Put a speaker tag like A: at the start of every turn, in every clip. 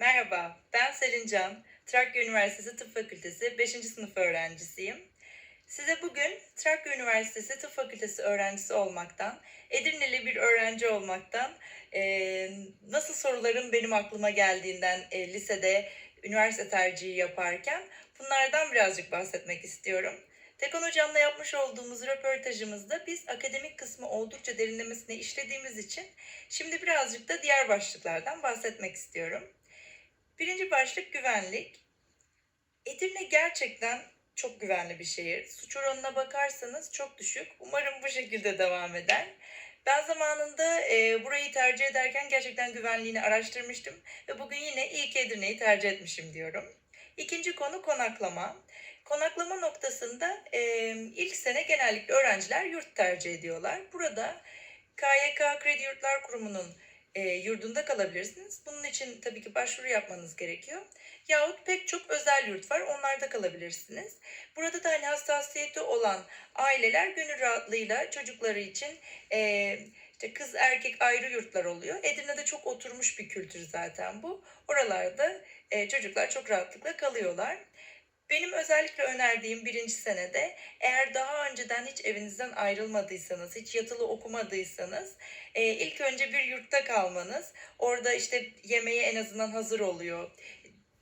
A: Merhaba, ben Selin Can. Trakya Üniversitesi Tıp Fakültesi 5. sınıf öğrencisiyim. Size bugün Trakya Üniversitesi Tıp Fakültesi öğrencisi olmaktan, Edirneli bir öğrenci olmaktan, eee, nasıl soruların benim aklıma geldiğinden e, lisede üniversite tercihi yaparken bunlardan birazcık bahsetmek istiyorum. Tekon Hocam'la yapmış olduğumuz röportajımızda biz akademik kısmı oldukça derinlemesine işlediğimiz için şimdi birazcık da diğer başlıklardan bahsetmek istiyorum. Birinci başlık güvenlik. Edirne gerçekten çok güvenli bir şehir. Suç oranına bakarsanız çok düşük. Umarım bu şekilde devam eder. Ben zamanında e, burayı tercih ederken gerçekten güvenliğini araştırmıştım ve bugün yine iyi ki Edirne'yi tercih etmişim diyorum. İkinci konu konaklama. Konaklama noktasında e, ilk sene genellikle öğrenciler yurt tercih ediyorlar. Burada KYK Kredi Yurtlar Kurumu'nun e, yurdunda kalabilirsiniz. Bunun için tabii ki başvuru yapmanız gerekiyor. Yahut pek çok özel yurt var. Onlarda kalabilirsiniz. Burada da hani hassasiyeti olan aileler gönül rahatlığıyla çocukları için e, işte kız erkek ayrı yurtlar oluyor. Edirne'de çok oturmuş bir kültür zaten bu. Oralarda e, çocuklar çok rahatlıkla kalıyorlar. Benim özellikle önerdiğim birinci senede eğer daha önceden hiç evinizden ayrılmadıysanız, hiç yatılı okumadıysanız e, ilk önce bir yurtta kalmanız. Orada işte yemeği en azından hazır oluyor.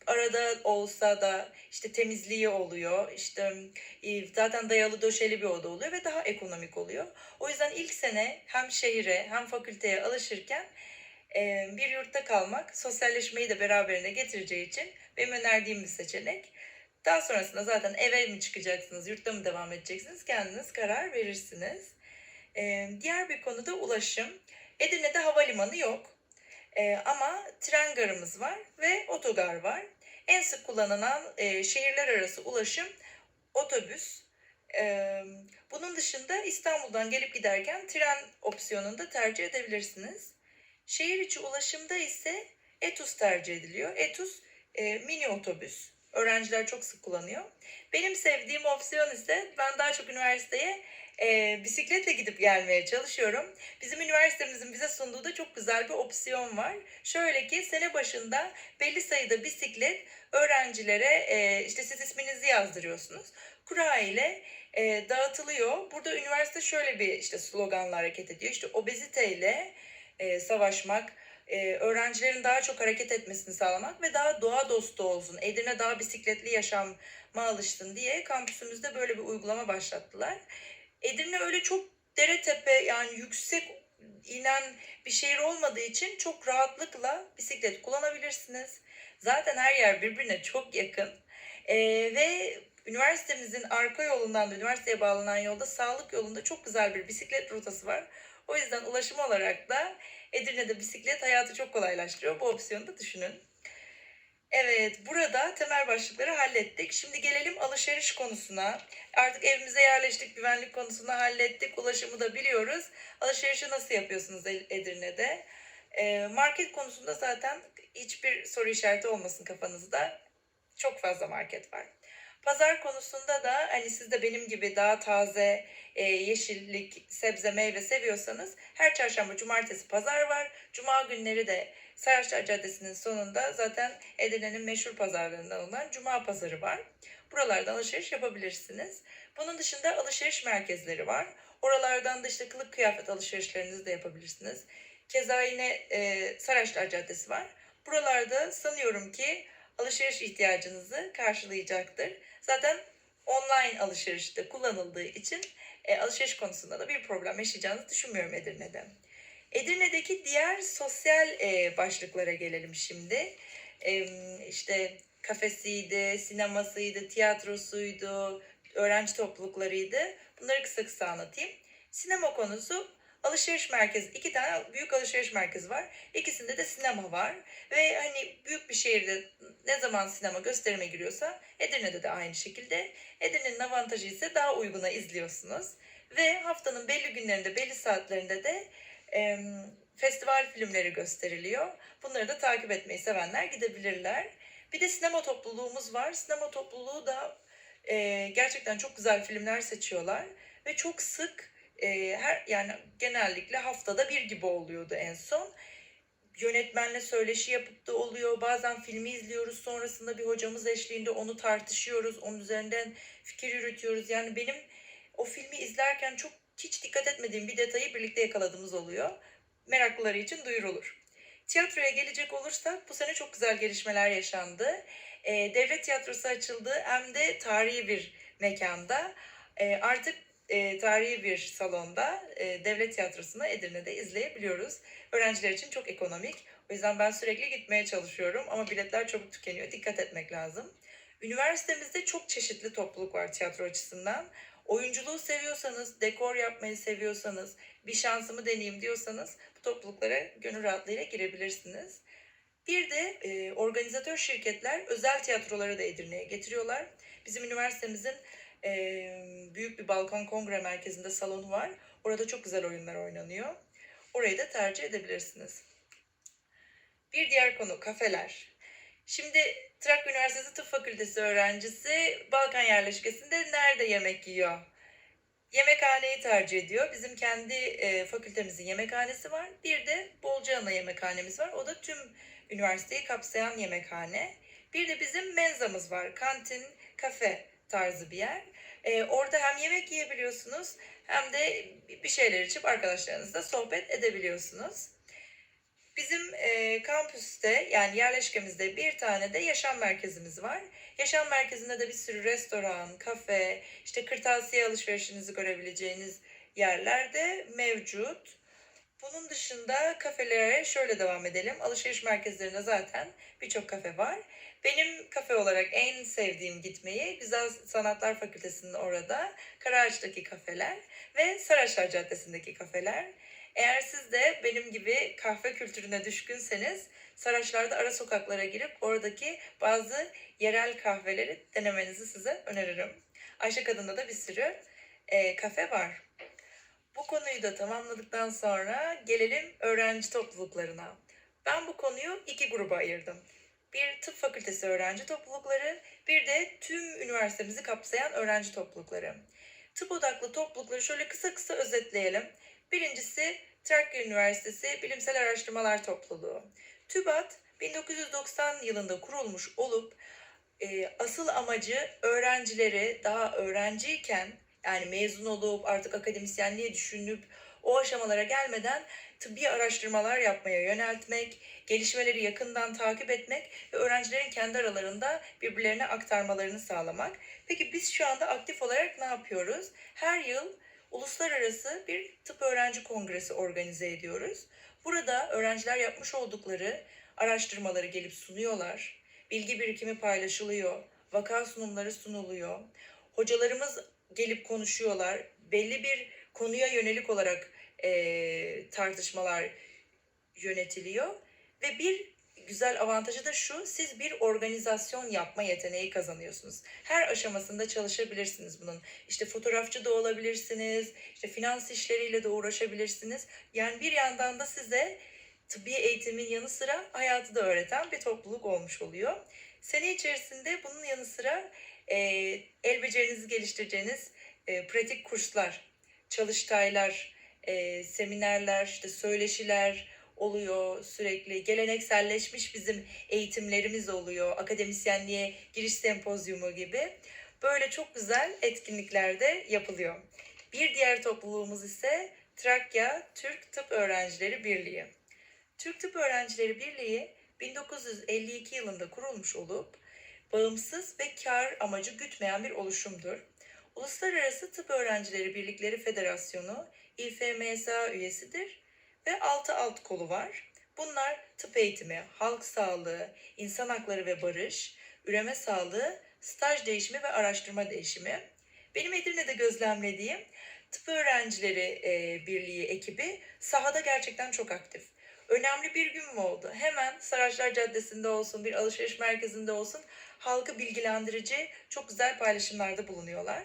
A: Arada olsa da işte temizliği oluyor. İşte e, zaten dayalı döşeli bir oda oluyor ve daha ekonomik oluyor. O yüzden ilk sene hem şehire hem fakülteye alışırken e, bir yurtta kalmak sosyalleşmeyi de beraberine getireceği için benim önerdiğim bir seçenek. Daha sonrasında zaten eve mi çıkacaksınız, yurtta mı devam edeceksiniz kendiniz karar verirsiniz. Ee, diğer bir konu da ulaşım. Edirne'de havalimanı yok. Ee, ama tren garımız var ve otogar var. En sık kullanılan e, şehirler arası ulaşım otobüs. Ee, bunun dışında İstanbul'dan gelip giderken tren opsiyonunu da tercih edebilirsiniz. Şehir içi ulaşımda ise Etus tercih ediliyor. Etus e, mini otobüs. Öğrenciler çok sık kullanıyor. Benim sevdiğim opsiyon ise ben daha çok üniversiteye e, bisikletle gidip gelmeye çalışıyorum. Bizim üniversitemizin bize sunduğu da çok güzel bir opsiyon var. Şöyle ki sene başında belli sayıda bisiklet öğrencilere e, işte siz isminizi yazdırıyorsunuz. Kura ile e, dağıtılıyor. Burada üniversite şöyle bir işte sloganla hareket ediyor. İşte obeziteyle e, savaşmak, e, öğrencilerin daha çok hareket etmesini sağlamak ve daha doğa dostu olsun. Edirne daha bisikletli yaşama alışsın diye kampüsümüzde böyle bir uygulama başlattılar. Edirne öyle çok dere tepe yani yüksek inen bir şehir olmadığı için çok rahatlıkla bisiklet kullanabilirsiniz. Zaten her yer birbirine çok yakın. Ee, ve üniversitemizin arka yolundan da üniversiteye bağlanan yolda sağlık yolunda çok güzel bir bisiklet rotası var. O yüzden ulaşım olarak da Edirne'de bisiklet hayatı çok kolaylaştırıyor. Bu opsiyonu da düşünün. Evet, burada temel başlıkları hallettik. Şimdi gelelim alışveriş konusuna. Artık evimize yerleştik, güvenlik konusunu hallettik, ulaşımı da biliyoruz. Alışverişi nasıl yapıyorsunuz Edirne'de? Ee, market konusunda zaten hiçbir soru işareti olmasın kafanızda. Çok fazla market var. Pazar konusunda da hani siz de benim gibi daha taze e, yeşillik, sebze, meyve seviyorsanız her çarşamba, cumartesi pazar var. Cuma günleri de Saraçlar Caddesi'nin sonunda zaten Edirne'nin meşhur pazarlarından olan Cuma Pazarı var. Buralardan alışveriş yapabilirsiniz. Bunun dışında alışveriş merkezleri var. Oralardan da işte kılık kıyafet alışverişlerinizi de yapabilirsiniz. Keza yine e, Saraçlar Caddesi var. Buralarda sanıyorum ki alışveriş ihtiyacınızı karşılayacaktır. Zaten online alışverişte kullanıldığı için e, alışveriş konusunda da bir problem yaşayacağınızı düşünmüyorum Edirne'de. Edirne'deki diğer sosyal e, başlıklara gelelim şimdi. E, işte kafesiydi, sinemasıydı, tiyatrosuydu, öğrenci topluluklarıydı. Bunları kısa kısa anlatayım. Sinema konusu alışveriş merkezi, iki tane büyük alışveriş merkezi var. İkisinde de sinema var. Ve hani büyük bir şehirde ne zaman sinema gösterime giriyorsa Edirne'de de aynı şekilde. Edirne'nin avantajı ise daha uyguna izliyorsunuz. Ve haftanın belli günlerinde, belli saatlerinde de e, festival filmleri gösteriliyor. Bunları da takip etmeyi sevenler gidebilirler. Bir de sinema topluluğumuz var. Sinema topluluğu da e, gerçekten çok güzel filmler seçiyorlar ve çok sık e, her yani genellikle haftada bir gibi oluyordu en son. yönetmenle söyleşi yapıp da oluyor. Bazen filmi izliyoruz. Sonrasında bir hocamız eşliğinde onu tartışıyoruz. Onun üzerinden fikir yürütüyoruz. Yani benim o filmi izlerken çok hiç dikkat etmediğim bir detayı birlikte yakaladığımız oluyor. Meraklıları için duyurulur. Tiyatroya gelecek olursak bu sene çok güzel gelişmeler yaşandı. Ee, devlet tiyatrosu açıldı hem de tarihi bir mekanda. Ee, artık e, tarihi bir salonda e, devlet tiyatrosunu Edirne'de izleyebiliyoruz. Öğrenciler için çok ekonomik. O yüzden ben sürekli gitmeye çalışıyorum ama biletler çabuk tükeniyor. Dikkat etmek lazım. Üniversitemizde çok çeşitli topluluk var tiyatro açısından. Oyunculuğu seviyorsanız, dekor yapmayı seviyorsanız, bir şansımı deneyeyim diyorsanız bu topluluklara gönül rahatlığıyla girebilirsiniz. Bir de e, organizatör şirketler özel tiyatroları da Edirne'ye getiriyorlar. Bizim üniversitemizin e, büyük bir balkon kongre merkezinde salonu var. Orada çok güzel oyunlar oynanıyor. Orayı da tercih edebilirsiniz. Bir diğer konu kafeler. Şimdi Trakya Üniversitesi Tıp Fakültesi öğrencisi Balkan yerleşkesinde nerede yemek yiyor? Yemekhaneyi tercih ediyor. Bizim kendi e, fakültemizin yemekhanesi var. Bir de Bolcaana yemekhanemiz var. O da tüm üniversiteyi kapsayan yemekhane. Bir de bizim menzamız var. Kantin, kafe tarzı bir yer. E, orada hem yemek yiyebiliyorsunuz hem de bir şeyler içip arkadaşlarınızla sohbet edebiliyorsunuz. Bizim e, kampüste yani yerleşkemizde bir tane de yaşam merkezimiz var. Yaşam merkezinde de bir sürü restoran, kafe, işte kırtasiye alışverişinizi görebileceğiniz yerler de mevcut. Bunun dışında kafelere şöyle devam edelim. Alışveriş merkezlerinde zaten birçok kafe var. Benim kafe olarak en sevdiğim gitmeyi Güzel Sanatlar Fakültesi'nin orada Karaağaç'taki kafeler ve Saraçlar Caddesi'ndeki kafeler. Eğer siz de benim gibi kahve kültürüne düşkünseniz Saraçlar'da ara sokaklara girip oradaki bazı yerel kahveleri denemenizi size öneririm. Ayşe Kadın'da da bir sürü e, kafe var. Bu konuyu da tamamladıktan sonra gelelim öğrenci topluluklarına. Ben bu konuyu iki gruba ayırdım. Bir tıp fakültesi öğrenci toplulukları, bir de tüm üniversitemizi kapsayan öğrenci toplulukları. Tıp odaklı toplulukları şöyle kısa kısa özetleyelim. Birincisi Trakya Üniversitesi Bilimsel Araştırmalar Topluluğu. TÜBAT 1990 yılında kurulmuş olup e, asıl amacı öğrencileri daha öğrenciyken yani mezun olup artık akademisyenliğe düşünüp o aşamalara gelmeden tıbbi araştırmalar yapmaya yöneltmek, gelişmeleri yakından takip etmek ve öğrencilerin kendi aralarında birbirlerine aktarmalarını sağlamak. Peki biz şu anda aktif olarak ne yapıyoruz? Her yıl uluslararası bir tıp öğrenci kongresi organize ediyoruz. Burada öğrenciler yapmış oldukları araştırmaları gelip sunuyorlar. Bilgi birikimi paylaşılıyor, vaka sunumları sunuluyor. Hocalarımız gelip konuşuyorlar. Belli bir konuya yönelik olarak e, tartışmalar yönetiliyor. Ve bir güzel avantajı da şu, siz bir organizasyon yapma yeteneği kazanıyorsunuz. Her aşamasında çalışabilirsiniz bunun. İşte fotoğrafçı da olabilirsiniz, işte finans işleriyle de uğraşabilirsiniz. Yani bir yandan da size tıbbi eğitimin yanı sıra hayatı da öğreten bir topluluk olmuş oluyor. Sene içerisinde bunun yanı sıra e, el becerinizi geliştireceğiniz e, pratik kurslar, çalıştaylar, e, seminerler, işte söyleşiler oluyor sürekli. Gelenekselleşmiş bizim eğitimlerimiz oluyor. Akademisyenliğe giriş sempozyumu gibi. Böyle çok güzel etkinlikler de yapılıyor. Bir diğer topluluğumuz ise Trakya Türk Tıp Öğrencileri Birliği. Türk Tıp Öğrencileri Birliği 1952 yılında kurulmuş olup bağımsız ve kar amacı gütmeyen bir oluşumdur. Uluslararası Tıp Öğrencileri Birlikleri Federasyonu İFMSA üyesidir ve 6 alt kolu var. Bunlar tıp eğitimi, halk sağlığı, insan hakları ve barış, üreme sağlığı, staj değişimi ve araştırma değişimi. Benim Edirne'de gözlemlediğim tıp öğrencileri e, birliği ekibi sahada gerçekten çok aktif. Önemli bir gün mü oldu? Hemen Saraçlar Caddesi'nde olsun, bir alışveriş merkezinde olsun halkı bilgilendirici çok güzel paylaşımlarda bulunuyorlar.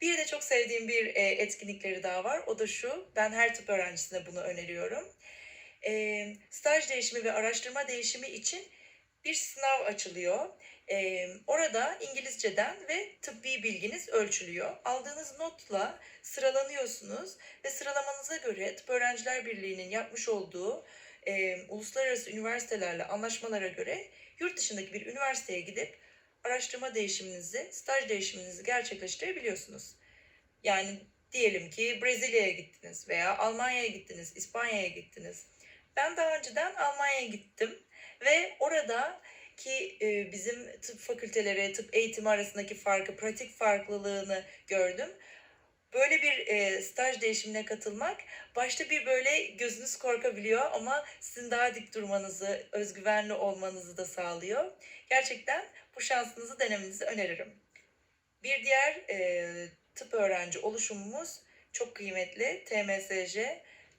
A: Bir de çok sevdiğim bir e, etkinlikleri daha var. O da şu, ben her tıp öğrencisine bunu öneriyorum. E, staj değişimi ve araştırma değişimi için bir sınav açılıyor. E, orada İngilizceden ve tıbbi bilginiz ölçülüyor. Aldığınız notla sıralanıyorsunuz ve sıralamanıza göre Tıp Öğrenciler Birliği'nin yapmış olduğu e, uluslararası üniversitelerle anlaşmalara göre yurt dışındaki bir üniversiteye gidip araştırma değişiminizi, staj değişiminizi gerçekleştirebiliyorsunuz. Yani diyelim ki Brezilya'ya gittiniz veya Almanya'ya gittiniz, İspanya'ya gittiniz. Ben daha önceden Almanya'ya gittim ve orada ki e, bizim tıp fakülteleri, tıp eğitimi arasındaki farkı, pratik farklılığını gördüm. Böyle bir e, staj değişimine katılmak başta bir böyle gözünüz korkabiliyor ama sizin daha dik durmanızı, özgüvenli olmanızı da sağlıyor. Gerçekten bu şansınızı denemenizi öneririm. Bir diğer e, tıp öğrenci oluşumumuz çok kıymetli TMSJ,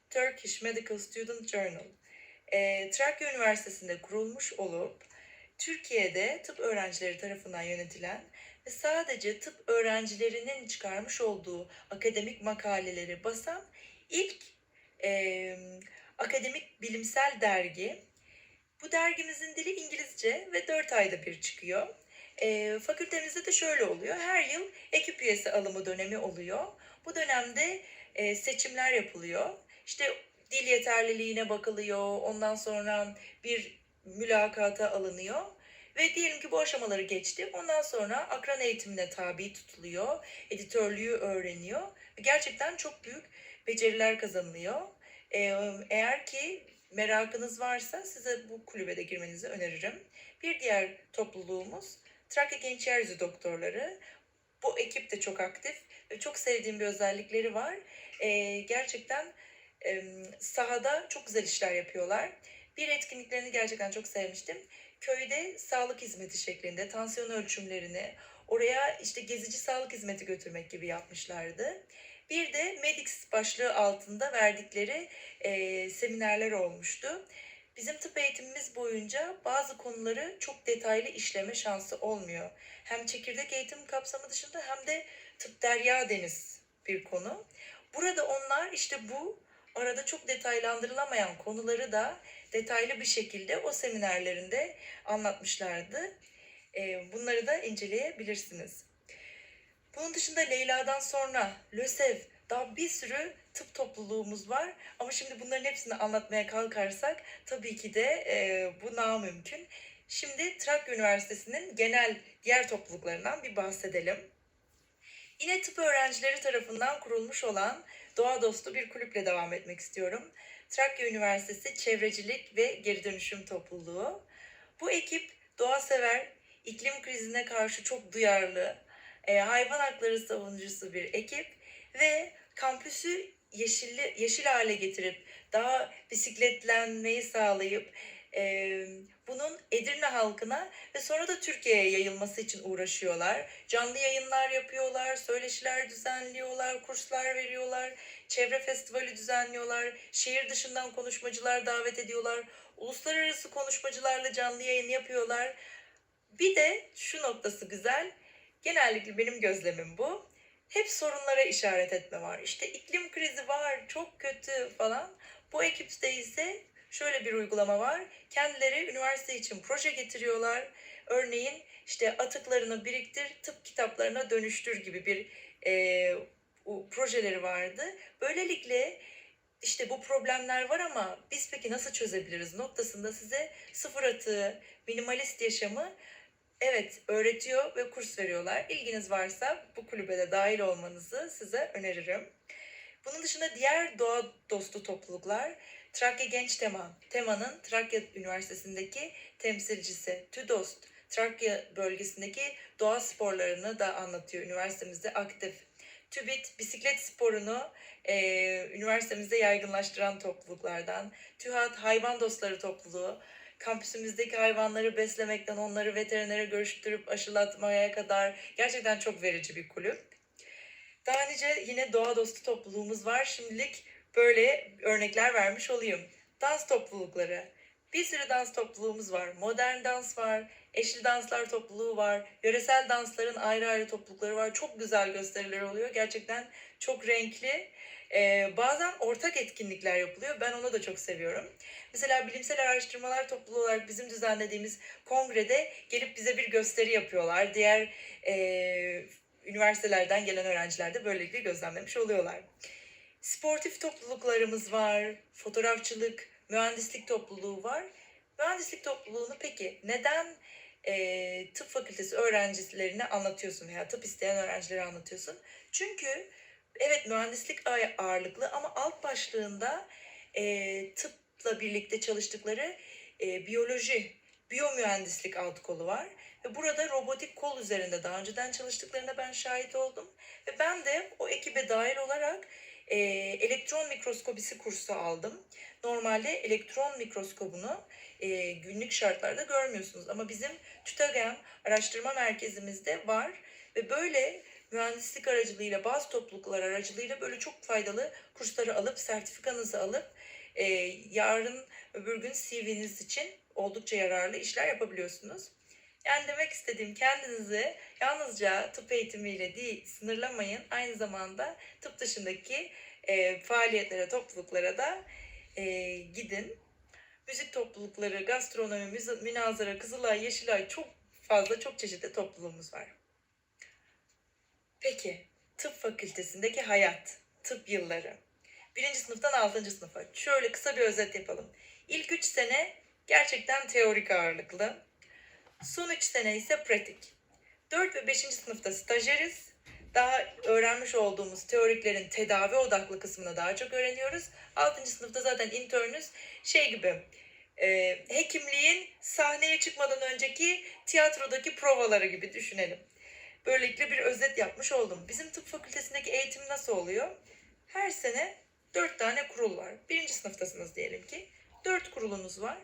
A: Turkish Medical Student Journal. E, Trakya Üniversitesi'nde kurulmuş olup Türkiye'de tıp öğrencileri tarafından yönetilen ve sadece tıp öğrencilerinin çıkarmış olduğu akademik makaleleri basan ilk e, akademik bilimsel dergi. Bu dergimizin dili İngilizce ve 4 ayda bir çıkıyor. E, fakültemizde de şöyle oluyor. Her yıl ekip üyesi alımı dönemi oluyor. Bu dönemde e, seçimler yapılıyor. İşte dil yeterliliğine bakılıyor. Ondan sonra bir mülakata alınıyor. Ve diyelim ki bu aşamaları geçti. Ondan sonra akran eğitimine tabi tutuluyor. Editörlüğü öğreniyor. Gerçekten çok büyük beceriler kazanılıyor. Ee, eğer ki merakınız varsa size bu kulübe de girmenizi öneririm. Bir diğer topluluğumuz Trakya Genç Yeryüzü Doktorları. Bu ekip de çok aktif ve çok sevdiğim bir özellikleri var. Ee, gerçekten e, sahada çok güzel işler yapıyorlar. Bir etkinliklerini gerçekten çok sevmiştim. Köyde sağlık hizmeti şeklinde tansiyon ölçümlerini oraya işte gezici sağlık hizmeti götürmek gibi yapmışlardı. Bir de Medix başlığı altında verdikleri e, seminerler olmuştu. Bizim tıp eğitimimiz boyunca bazı konuları çok detaylı işleme şansı olmuyor. Hem çekirdek eğitim kapsamı dışında hem de tıp derya deniz bir konu. Burada onlar işte bu arada çok detaylandırılamayan konuları da detaylı bir şekilde o seminerlerinde anlatmışlardı. E, bunları da inceleyebilirsiniz. Bunun dışında Leyla'dan sonra LÖSEV daha bir sürü tıp topluluğumuz var. Ama şimdi bunların hepsini anlatmaya kalkarsak tabii ki de e, bu namümkün. Şimdi Trakya Üniversitesi'nin genel diğer topluluklarından bir bahsedelim. Yine tıp öğrencileri tarafından kurulmuş olan doğa dostu bir kulüple devam etmek istiyorum. Trakya Üniversitesi Çevrecilik ve Geri Dönüşüm Topluluğu. Bu ekip doğa sever, iklim krizine karşı çok duyarlı, e, hayvan hakları savunucusu bir ekip ve kampüsü yeşilli, yeşil hale getirip daha bisikletlenmeyi sağlayıp e, bunun Edirne halkına ve sonra da Türkiye'ye yayılması için uğraşıyorlar. Canlı yayınlar yapıyorlar, söyleşiler düzenliyorlar, kurslar veriyorlar, çevre festivali düzenliyorlar, şehir dışından konuşmacılar davet ediyorlar, uluslararası konuşmacılarla canlı yayın yapıyorlar. Bir de şu noktası güzel, genellikle benim gözlemim bu. Hep sorunlara işaret etme var. İşte iklim krizi var, çok kötü falan. Bu ekipte ise şöyle bir uygulama var. Kendileri üniversite için proje getiriyorlar. Örneğin işte atıklarını biriktir, tıp kitaplarına dönüştür gibi bir e, o projeleri vardı. Böylelikle işte bu problemler var ama biz peki nasıl çözebiliriz noktasında size sıfır atığı, minimalist yaşamı evet öğretiyor ve kurs veriyorlar. İlginiz varsa bu kulübe de dahil olmanızı size öneririm. Bunun dışında diğer doğa dostu topluluklar Trakya Genç Tema. Tema'nın Trakya Üniversitesi'ndeki temsilcisi TÜDOST. Trakya bölgesindeki doğa sporlarını da anlatıyor üniversitemizde aktif. TÜBİT bisiklet sporunu e, üniversitemizde yaygınlaştıran topluluklardan. TÜHAT hayvan dostları topluluğu kampüsümüzdeki hayvanları beslemekten onları veterinere görüştürüp aşılatmaya kadar gerçekten çok verici bir kulüp. Daha nice yine doğa dostu topluluğumuz var. Şimdilik böyle örnekler vermiş olayım. Dans toplulukları. Bir sürü dans topluluğumuz var. Modern dans var, eşli danslar topluluğu var, yöresel dansların ayrı ayrı toplulukları var. Çok güzel gösteriler oluyor. Gerçekten çok renkli. Ee, bazen ortak etkinlikler yapılıyor. Ben onu da çok seviyorum. Mesela bilimsel araştırmalar topluluğu olarak bizim düzenlediğimiz kongrede gelip bize bir gösteri yapıyorlar. Diğer e, üniversitelerden gelen öğrenciler de böylelikle gözlemlemiş oluyorlar. Sportif topluluklarımız var, fotoğrafçılık, mühendislik topluluğu var. Mühendislik topluluğunu peki neden e, tıp fakültesi öğrencilerine anlatıyorsun veya tıp isteyen öğrencilere anlatıyorsun? Çünkü evet mühendislik ağ- ağırlıklı ama alt başlığında e, tıpla birlikte çalıştıkları e, biyoloji, biyomühendislik alt kolu var. Ve burada robotik kol üzerinde daha önceden çalıştıklarına ben şahit oldum. Ve ben de o ekibe dahil olarak e, elektron mikroskobisi kursu aldım. Normalde elektron mikroskobunu e, günlük şartlarda görmüyorsunuz. Ama bizim TÜTAGEM araştırma merkezimizde var. Ve böyle mühendislik aracılığıyla, bazı topluluklar aracılığıyla böyle çok faydalı kursları alıp, sertifikanızı alıp e, yarın öbür gün CV'niz için oldukça yararlı işler yapabiliyorsunuz. Yani demek istediğim kendinizi yalnızca tıp eğitimiyle değil sınırlamayın. Aynı zamanda tıp dışındaki e, faaliyetlere, topluluklara da e, gidin. Müzik toplulukları, gastronomi, münazara, Kızılay, Yeşilay çok fazla, çok çeşitli topluluğumuz var. Peki, tıp fakültesindeki hayat, tıp yılları. Birinci sınıftan altıncı sınıfa. Şöyle kısa bir özet yapalım. İlk üç sene gerçekten teorik ağırlıklı. Son üç sene ise pratik. 4 ve 5. sınıfta stajyeriz. Daha öğrenmiş olduğumuz teoriklerin tedavi odaklı kısmını daha çok öğreniyoruz. 6. sınıfta zaten internüz şey gibi e, hekimliğin sahneye çıkmadan önceki tiyatrodaki provaları gibi düşünelim. Böylelikle bir özet yapmış oldum. Bizim tıp fakültesindeki eğitim nasıl oluyor? Her sene 4 tane kurul var. Birinci sınıftasınız diyelim ki. 4 kurulunuz var.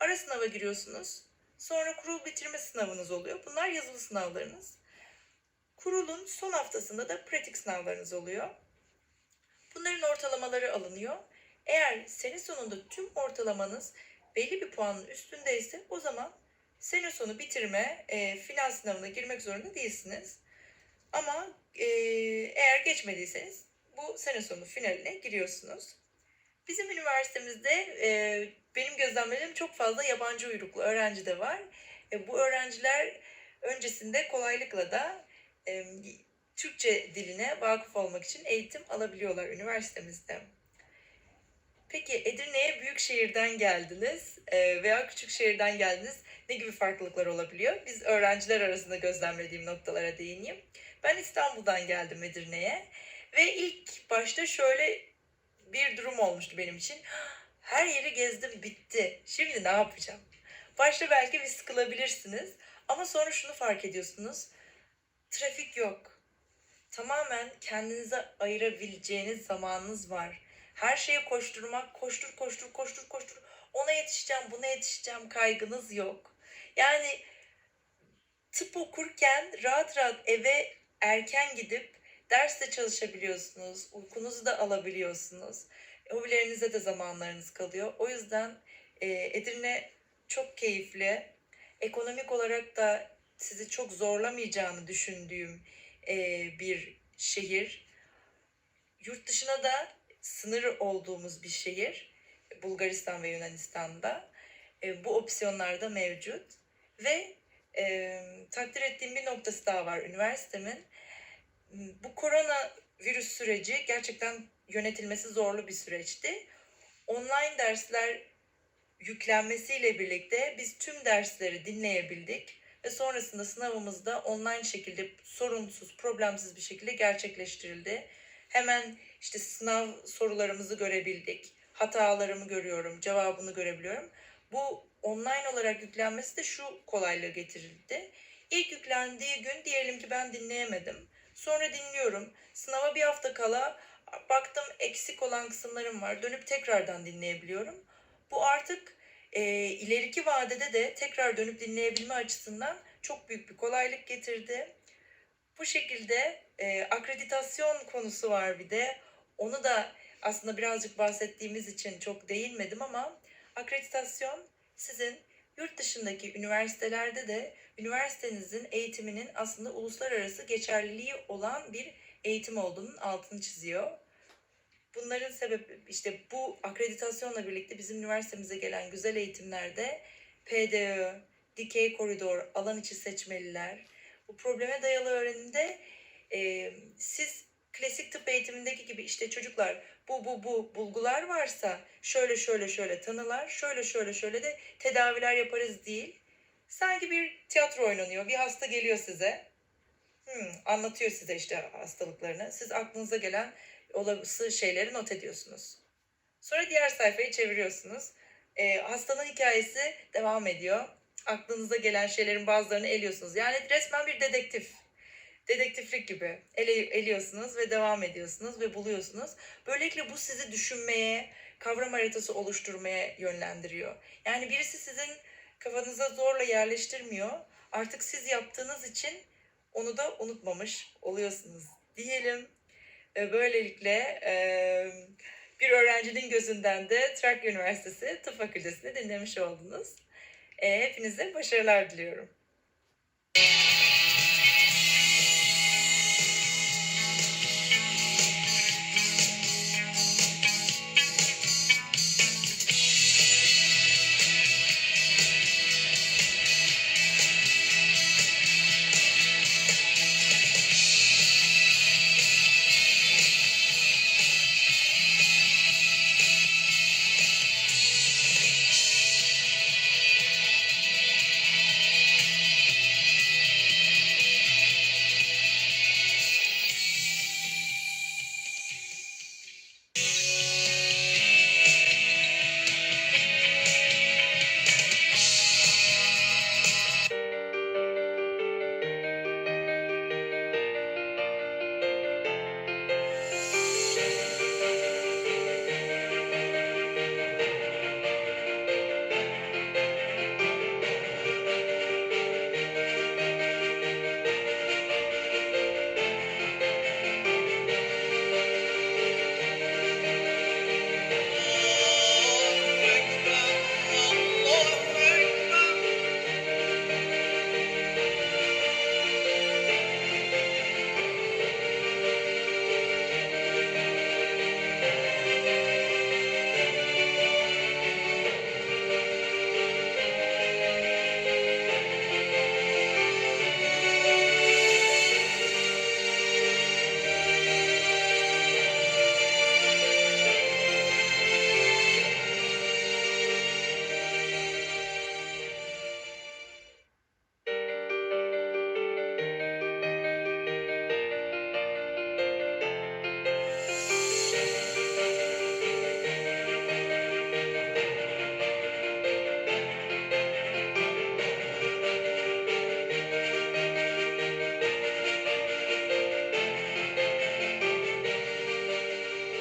A: Ara sınava giriyorsunuz. Sonra kurul bitirme sınavınız oluyor. Bunlar yazılı sınavlarınız. Kurulun son haftasında da pratik sınavlarınız oluyor. Bunların ortalamaları alınıyor. Eğer sene sonunda tüm ortalamanız belli bir puanın üstündeyse o zaman sene sonu bitirme e, final sınavına girmek zorunda değilsiniz. Ama e, eğer geçmediyseniz bu sene sonu finaline giriyorsunuz. Bizim üniversitemizde e, benim gözlemlediğim çok fazla yabancı uyruklu öğrenci de var. E, bu öğrenciler öncesinde kolaylıkla da e, Türkçe diline vakıf olmak için eğitim alabiliyorlar üniversitemizde. Peki Edirne'ye büyük şehirden geldiniz e, veya küçük şehirden geldiniz. Ne gibi farklılıklar olabiliyor? Biz öğrenciler arasında gözlemlediğim noktalara değineyim. Ben İstanbul'dan geldim Edirne'ye ve ilk başta şöyle bir durum olmuştu benim için. Her yeri gezdim bitti. Şimdi ne yapacağım? Başta belki bir sıkılabilirsiniz ama sonra şunu fark ediyorsunuz. Trafik yok. Tamamen kendinize ayırabileceğiniz zamanınız var. Her şeye koşturmak, koştur koştur koştur koştur. Ona yetişeceğim, buna yetişeceğim kaygınız yok. Yani tıp okurken rahat rahat eve erken gidip derste çalışabiliyorsunuz. Uykunuzu da alabiliyorsunuz. Hobilerinize de zamanlarınız kalıyor. O yüzden e, Edirne çok keyifli. Ekonomik olarak da sizi çok zorlamayacağını düşündüğüm e, bir şehir. Yurt dışına da sınır olduğumuz bir şehir. Bulgaristan ve Yunanistan'da. E, bu opsiyonlar da mevcut. Ve e, takdir ettiğim bir noktası daha var üniversitemin. Bu korona virüs süreci gerçekten yönetilmesi zorlu bir süreçti. Online dersler yüklenmesiyle birlikte biz tüm dersleri dinleyebildik ve sonrasında sınavımız da online şekilde sorunsuz, problemsiz bir şekilde gerçekleştirildi. Hemen işte sınav sorularımızı görebildik. Hatalarımı görüyorum, cevabını görebiliyorum. Bu online olarak yüklenmesi de şu kolaylığı getirildi. İlk yüklendiği gün diyelim ki ben dinleyemedim. Sonra dinliyorum. Sınava bir hafta kala baktım eksik olan kısımlarım var. Dönüp tekrardan dinleyebiliyorum. Bu artık e, ileriki vadede de tekrar dönüp dinleyebilme açısından çok büyük bir kolaylık getirdi. Bu şekilde e, akreditasyon konusu var bir de. Onu da aslında birazcık bahsettiğimiz için çok değinmedim ama akreditasyon sizin yurt dışındaki üniversitelerde de üniversitenizin eğitiminin aslında uluslararası geçerliliği olan bir eğitim olduğunun altını çiziyor. Bunların sebebi işte bu akreditasyonla birlikte bizim üniversitemize gelen güzel eğitimlerde PDÖ, dikey koridor, alan içi seçmeliler, bu probleme dayalı öğrenimde e, siz klasik tıp eğitimindeki gibi işte çocuklar bu bu bu bulgular varsa şöyle şöyle şöyle tanılar, şöyle şöyle şöyle de tedaviler yaparız değil. Sanki bir tiyatro oynanıyor. Bir hasta geliyor size. Hmm, anlatıyor size işte hastalıklarını. Siz aklınıza gelen olası şeyleri not ediyorsunuz. Sonra diğer sayfayı çeviriyorsunuz. Ee, hastanın hikayesi devam ediyor. Aklınıza gelen şeylerin bazılarını eliyorsunuz. Yani resmen bir dedektif. Dedektiflik gibi. Ele, eliyorsunuz ve devam ediyorsunuz ve buluyorsunuz. Böylelikle bu sizi düşünmeye, kavram haritası oluşturmaya yönlendiriyor. Yani birisi sizin kafanıza zorla yerleştirmiyor. Artık siz yaptığınız için onu da unutmamış oluyorsunuz diyelim. Böylelikle bir öğrencinin gözünden de Trakya Üniversitesi Tıp Fakültesi'ni dinlemiş oldunuz. E, hepinize başarılar diliyorum.